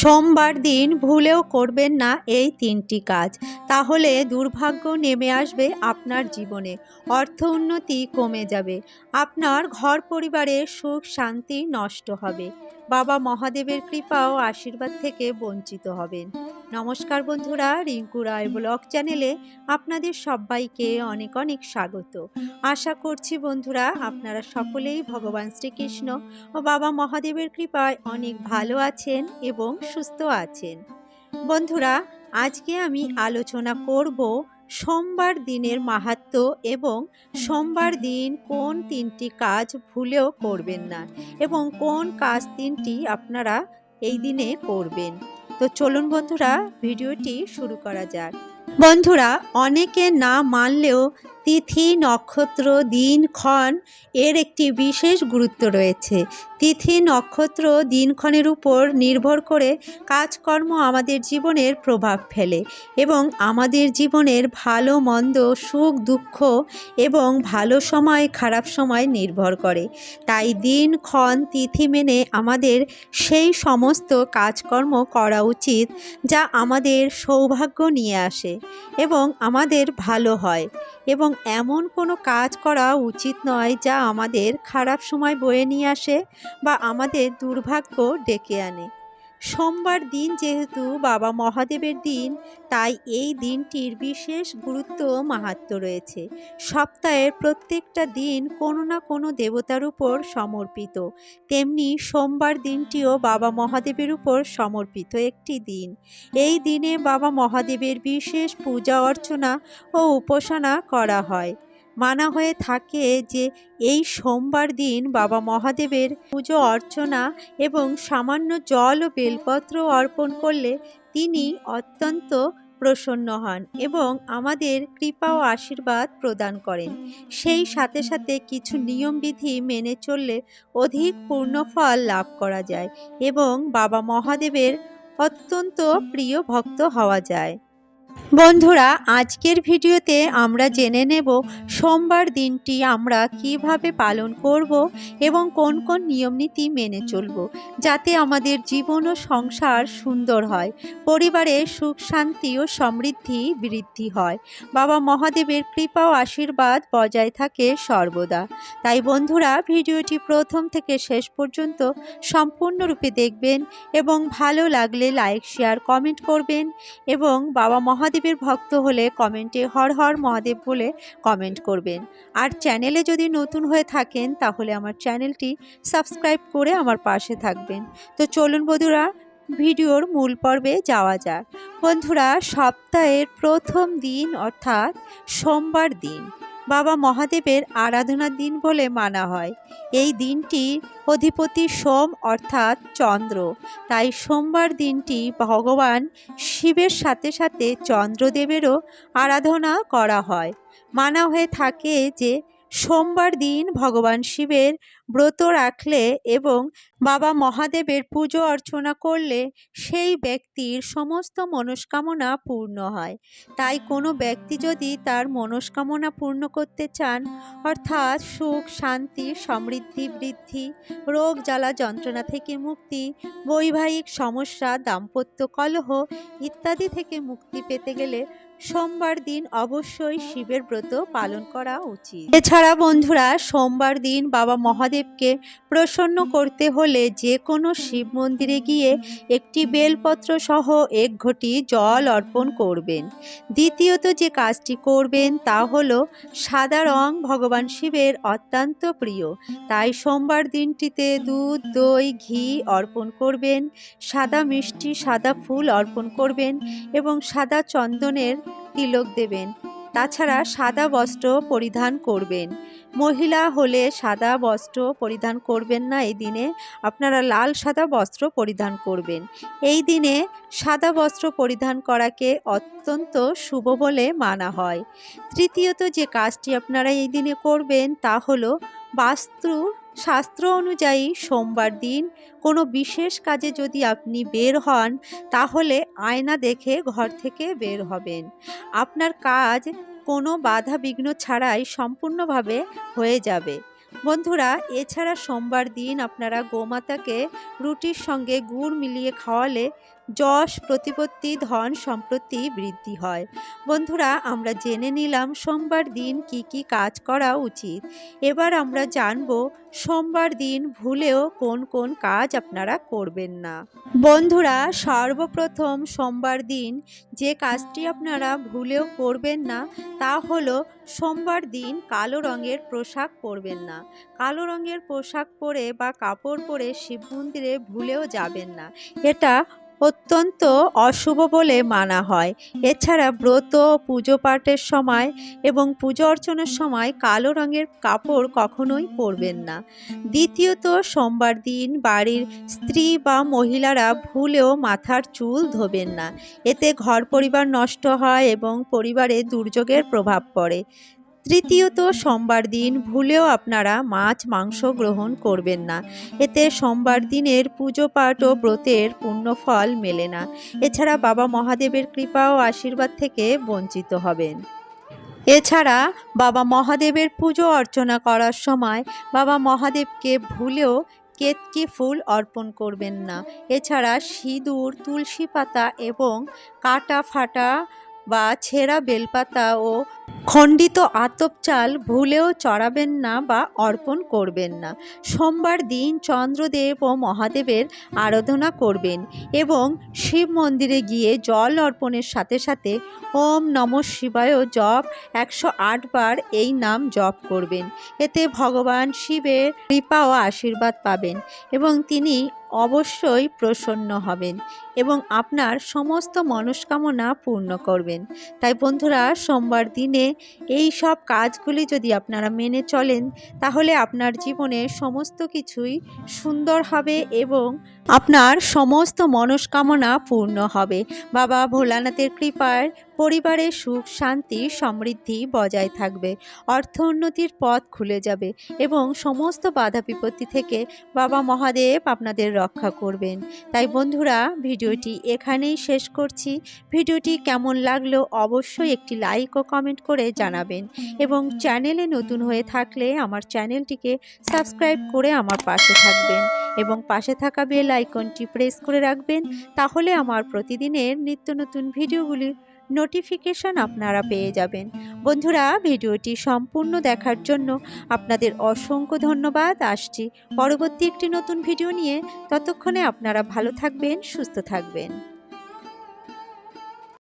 সোমবার দিন ভুলেও করবেন না এই তিনটি কাজ। তাহলে দুর্ভাগ্য নেমে আসবে আপনার জীবনে, অর্থ উন্নতি কমে যাবে, আপনার ঘর পরিবারে সুখ শান্তি নষ্ট হবে। বাবা মহাদেবের কৃপা ও আশীর্বাদ থেকে বঞ্চিত হবেন। নমস্কার বন্ধুরা, রিঙ্কু রায় ব্লগ চ্যানেলে আপনাদের সবাইকে অনেক অনেক স্বাগত। আশা করছি বন্ধুরা, আপনারা সকলেই ভগবান শ্রীকৃষ্ণ ও বাবা মহাদেবের কৃপায় অনেক ভালো আছেন এবং সুস্থ আছেন। বন্ধুরা, আজকে আমি আলোচনা করব সোমবার দিনের মাহাত্ম্য এবং সোমবার দিন কোন তিনটি কাজ ভুলেও করবেন না এবং কোন কাজ তিনটি আপনারা এই দিনে করবেন। তো চলুন বন্ধুরা ভিডিওটি শুরু করা যাক। বন্ধুরা অনেকে না মানলেও তিথি, নক্ষত্র দিনক্ষণ এর একটি বিশেষ গুরুত্ব রয়েছে। তিথি, নক্ষত্র দিনক্ষণের উপর নির্ভর করে কাজকর্ম আমাদের জীবনের প্রভাব ফেলে এবং আমাদের জীবনের ভালো, মন্দ, সুখ, দুঃখ এবং ভালো সময়, খারাপ সময় নির্ভর করে। তাই দিনক্ষণ তিথি মেনে আমাদের সেই সমস্ত কাজকর্ম করা উচিত যা আমাদের সৌভাগ্য নিয়ে আসে এবং আমাদের ভালো হয় এবং এমন কোনো কাজ করা উচিত নয় যা আমাদের খারাপ সময় বয়ে নিয়ে আসে বা আমাদের দুর্ভাগ্য ডেকে আনে। সোমবার দিন যেহেতু বাবা মহাদেবের দিন, তাই এই দিনটির বিশেষ গুরুত্ব মাহাত্ম রয়েছে। সপ্তাহের প্রত্যেকটা দিন কোনো না কোনো দেবতার উপর সমর্পিত। তেমনি সোমবার দিনটিও বাবা মহাদেবের উপর সমর্পিত একটি দিন। এই দিনে বাবা মহাদেবের বিশেষ পূজা অর্চনা ও উপাসনা করা হয়। মানা হয়ে থাকে যে এই সোমবার দিন বাবা মহাদেবের পুজো অর্চনা এবং সামান্য জল ও বেলপত্র অর্পণ করলে তিনি অত্যন্ত প্রসন্ন হন এবং আমাদের কৃপা ও আশীর্বাদ প্রদান করেন। সেই সাথে সাথে কিছু নিয়মবিধি মেনে চললে অধিক পূর্ণফল লাভ করা যায় এবং বাবা মহাদেবের অত্যন্ত প্রিয় ভক্ত হওয়া যায়। বন্ধুরা, আজকের ভিডিওতে আমরা জেনে নেব সোমবার দিনটি আমরা কীভাবে পালন করব এবং কোন কোন নিয়মনীতি মেনে চলব, যাতে আমাদের জীবন ও সংসার সুন্দর হয়, পরিবারে সুখ, শান্তি ও সমৃদ্ধি বৃদ্ধি হয়। বাবা মহাদেবের কৃপা ও আশীর্বাদ বজায় থাকে সর্বদা। তাই বন্ধুরা, ভিডিওটি প্রথম থেকে শেষ পর্যন্ত সম্পূর্ণরূপে দেখবেন এবং ভালো লাগলে লাইক, শেয়ার, কমেন্ট করবেন এবং বাবা মহাদেবের ভক্ত হলে কমেন্টে হর হর মহাদেব বলে কমেন্ট করবেন। আর চ্যানেলে যদি নতুন হয়ে থাকেন, তাহলে আমার চ্যানেলটি সাবস্ক্রাইব করে আমার পাশে থাকবেন। তো চলুন বধুরা ভিডিওর মূল পর্বে যাওয়া যাক। বন্ধুরা, সপ্তাহের প্রথম দিন অর্থাৎ সোমবার দিন। বাবা মহাদেবের আরাধনার দিন বলে মানা হয়। এই দিনটি অধিপতি সোম অর্থাৎ চন্দ্র। তাই সোমবার দিনটি ভগবান শিবের সাথে সাথে চন্দ্রদেবেরও আরাধনা করা হয়। মানা হয়ে থাকে যে সোমবার দিন ভগবান শিবের ব্রত রাখলে এবং বাবা মহাদেবের পুজো অর্চনা করলে সেই ব্যক্তির সমস্ত মনস্কামনা পূর্ণ হয়। তাই কোনো ব্যক্তি যদি তার মনস্কামনা পূর্ণ করতে চান, অর্থাৎ সুখ, শান্তি, সমৃদ্ধি, বৃদ্ধি, রোগ, জ্বালা, যন্ত্রণা থেকে মুক্তি, বৈবাহিক সমস্যা, দাম্পত্য কলহ ইত্যাদি থেকে মুক্তি পেতে গেলে সোমবার দিন অবশ্যই শিবের ব্রত পালন করা উচিত। এছাড়া বন্ধুরা, সোমবার দিন বাবা মহাদেবকে প্রসন্ন করতে হলে যে কোনো শিব মন্দিরে গিয়ে একটি বেলপত্র সহ এক ঘটি জল অর্পণ করবেন। দ্বিতীয়ত যে কাজটি করবেন তা হলো সাদা রং ভগবান শিবের অত্যন্ত প্রিয়। তাই সোমবার দিনটিতে দুধ, দই, ঘি অর্পণ করবেন, সাদা মিষ্টি, সাদা ফুল অর্পণ করবেন এবং সাদা চন্দনের তিলক দেবেন। তাছাড়া সাদা বস্ত্র পরিধান করবেন। মহিলা হলে সাদা বস্ত্র পরিধান করবেন না এই দিনে। আপনারা লাল সাদা বস্ত্র পরিধান করবেন। এই দিনে সাদা বস্ত্র পরিধান করাকে অত্যন্ত শুভ বলে মানা হয়। তৃতীয়ত যে কাজটি আপনারা এই দিনে করবেন তা হলো বাস্তু শাস্ত্র অনুযায়ী সোমবার দিন কোনো বিশেষ কাজে যদি আপনি বের হন, তাহলে আয়না দেখে ঘর থেকে বের হবেন। আপনার কাজ কোনো বাধা বিঘ্ন ছাড়াই সম্পূর্ণভাবে হয়ে যাবে। বন্ধুরা, এছাড়া সোমবার দিন আপনারা গোমাতাকে রুটির সঙ্গে গুড় মিলিয়ে খাওয়ালে যশ, প্রতিপত্তি, ধন সম্পত্তি বৃদ্ধি হয়। বন্ধুরা, আমরা জেনে নিলাম সোমবার দিন কি কি কাজ করা উচিত। এবার আমরা জানব সোমবার দিন ভুলেও কোন কোন কাজ আপনারা করবেন না। বন্ধুরা, সর্বপ্রথম সোমবার দিন যে কাজটি আপনারা ভুলেও করবেন না, তা হলো সোমবার দিন কালো রঙের পোশাক পরবেন না। কালো রঙের পোশাক পরে বা কাপড় পরে শিব মন্দিরে ভুলেও যাবেন না। এটা অত্যন্ত অশুভ বলে মানা হয়। এছাড়া ব্রত, পুজো পাঠের সময় এবং পুজো অর্চনার সময় কালো রঙের কাপড় কখনোই পরবেন না। দ্বিতীয়ত, সোমবার দিন বাড়ির স্ত্রী বা মহিলারা ভুলেও মাথার চুল ধোবেন না। এতে ঘর পরিবার নষ্ট হয় এবং পরিবারে দুর্যোগের প্রভাব পড়ে। তৃতীয়ত, সোমবার দিন ভুলেও আপনারা মাছ, মাংস গ্রহণ করবেন না। এতে সোমবার দিনের পুজো পাঠ ও ব্রতের পুণ্যফল মেলে না। এছাড়া বাবা মহাদেবের কৃপা ও আশীর্বাদ থেকে বঞ্চিত হবেন। এছাড়া বাবা মহাদেবের পুজো অর্চনা করার সময় বাবা মহাদেবকে ভুলেও কেতকি ফুল অর্পণ করবেন না। এছাড়া সিঁদুর, তুলসী পাতা এবং কাটা ফাটা বা ছেঁড়া বেলপাতা ও খণ্ডিত আতপ চাল ভুলেও চড়াবেন না বা অর্পণ করবেন না। সোমবার দিন চন্দ্রদেব ও মহাদেবের আরাধনা করবেন এবং শিব মন্দিরে গিয়ে জল অর্পণের সাথে সাথে ওম নম শিবায় জপ একশো বার এই নাম জপ করবেন। এতে ভগবান শিবের কৃপা ও আশীর্বাদ পাবেন এবং তিনি অবশ্যই প্রসন্ন হবেন এবং আপনার সমস্ত মনস্কামনা পূর্ণ করবেন। তাই বন্ধুরা, সোমবার দিনে এই সব কাজগুলি যদি আপনারা মেনে চলেন, তাহলে আপনার জীবনে সমস্ত কিছুই সুন্দর হবে এবং আপনার সমস্ত মনস্কামনা পূর্ণ হবে। বাবা ভোলানাথের কৃপায় পরিবারে সুখ, শান্তি, সমৃদ্ধি বজায় থাকবে। অর্থ উন্নতির পথ খুলে যাবে এবং সমস্ত বাধা বিপত্তি থেকে বাবা মহাদেব আপনাদের রক্ষা করবেন। তাই বন্ধুরা, ভিডিওটি এখানেই শেষ করছি। ভিডিওটি কেমন লাগল অবশ্যই একটি লাইক ও কমেন্ট করে জানাবেন এবং চ্যানেলে নতুন হয়ে থাকলে আমার চ্যানেলটিকে সাবস্ক্রাইব করে আমার পাশে থাকবেন এবং পাশে থাকা বেল আইকনটি প্রেস করে রাখবেন। তাহলে আমার প্রতিদিনের নিত্য নতুন ভিডিওগুলির নোটিফিকেশন আপনারা পেয়ে যাবেন। বন্ধুরা, ভিডিওটি সম্পূর্ণ দেখার জন্য আপনাদের অসংখ্য ধন্যবাদ। আসছি পরবর্তী একটি নতুন ভিডিও নিয়ে। ততক্ষণে আপনারা ভালো থাকবেন, সুস্থ থাকবেন।